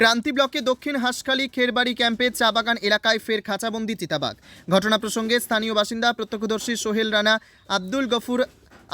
ক্রান্তি ব্লকে দক্ষিণ হাঁসখালী খেরবাড়ি ক্যাম্পে চা বাগান এলাকায় ফের খাঁচাবন্দি চিতাবাঘ। ঘটনা প্রসঙ্গে স্থানীয় বাসিন্দা প্রত্যক্ষদর্শী সোহেল রানা, আব্দুল গফুর,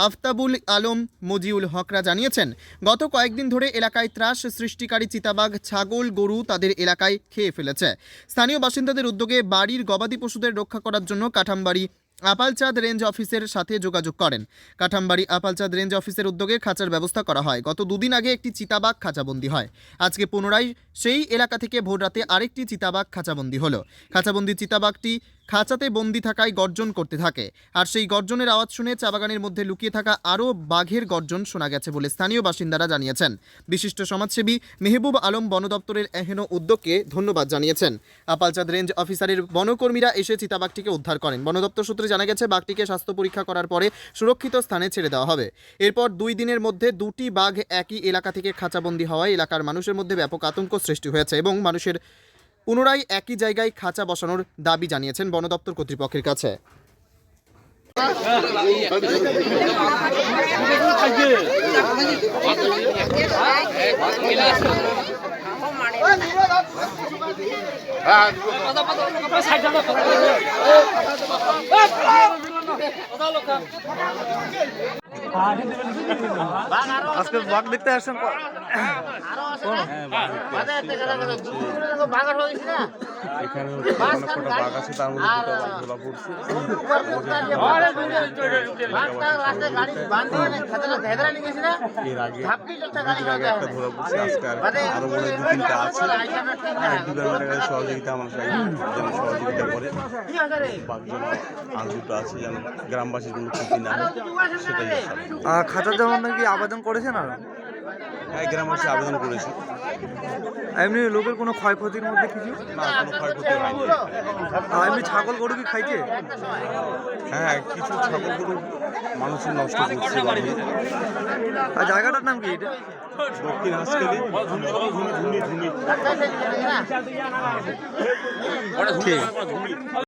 আফতাবুল আলম, মজিউল হকরা জানিয়েছেন, গত কয়েকদিন ধরে এলাকায় ত্রাস সৃষ্টিকারী চিতাবাঘ, ছাগল, গরু তাদের এলাকায় খেয়ে ফেলেছে। স্থানীয় বাসিন্দাদের উদ্যোগে বাড়ির গবাদি পশুদের রক্ষা করার জন্য কাঠামবাড়ি আপালচাঁদ রেঞ্জ অফিসের সাথে যোগাযোগ করেন। কাঠামবাড়ি আপালচাঁদ রেঞ্জ অফিসের উদ্যোগে খাঁচার ব্যবস্থা করা হয়। গত দুদিন আগে একটি চিতাবাঘ খাঁচাবন্দি হয়। আজকে পুনরায় সেই এলাকা থেকে ভোররাতে আরেকটি চিতাবাঘ খাঁচাবন্দি হলো। খাঁচাবন্দি চিতাবাঘটি খাঁচাতে বন্দি থাকায় গর্জন করতে থাকে। আর সেই গর্জনের আওয়াজ শুনে চা বাগানের মধ্যে লুকিয়ে থাকা আরও বাঘের গর্জন শোনা গেছে বলে স্থানীয় বাসিন্দারা জানিয়েছেন। বিশিষ্ট সমাজসেবী মেহবুব আলম বন দপ্তরের এহেন উদ্যোগকে ধন্যবাদ জানিয়েছেন। আপালচাঁদ রেঞ্জ অফিসারের বনকর্মীরা এসে চিতাবাঘটিকে উদ্ধার করেন। বন দপ্তর সূত্রে জানা গেছে, বাঘটিকে স্বাস্থ্য পরীক্ষা করার পরে সুরক্ষিত স্থানে ছেড়ে দেওয়া হবে। এরপর দুই দিনের মধ্যে দুটি বাঘ একই এলাকা থেকে খাঁচাবন্দি হওয়ায় এলাকার মানুষের মধ্যে ব্যাপক আতঙ্ক সৃষ্টি হয়েছে এবং মানুষের পুনরায় একই জায়গায় খাঁচা বসানোর দাবি জানিয়েছেন বন দপ্তর কর্তৃপক্ষের কাছে। আজকে বাঘ দেখতে আসছেন সহযোগিতা আমার সহযোগিতা করে। আর দুটো আছে যেন গ্রামবাসীর কোনো ক্ষতি না সেটাই জন্য নাকি আবেদন করেছেন আর? হ্যাঁ গ্রামবাসী আবেদন করেছে। এমনি লোকের কোনো ক্ষয়ক্ষতির মধ্যে কিছু? না কোনো ক্ষয়ক্ষতি হয়নি। এমনি ছাগল গরু কি খাইছে? হ্যাঁ কিছু ছাগল গরু মানুষের নষ্ট করছে আর জায়গাটার নাম কি এটা? দক্ষিণ হাসকেলি ঝুনি ঝুনি ঝুনি ঠিক।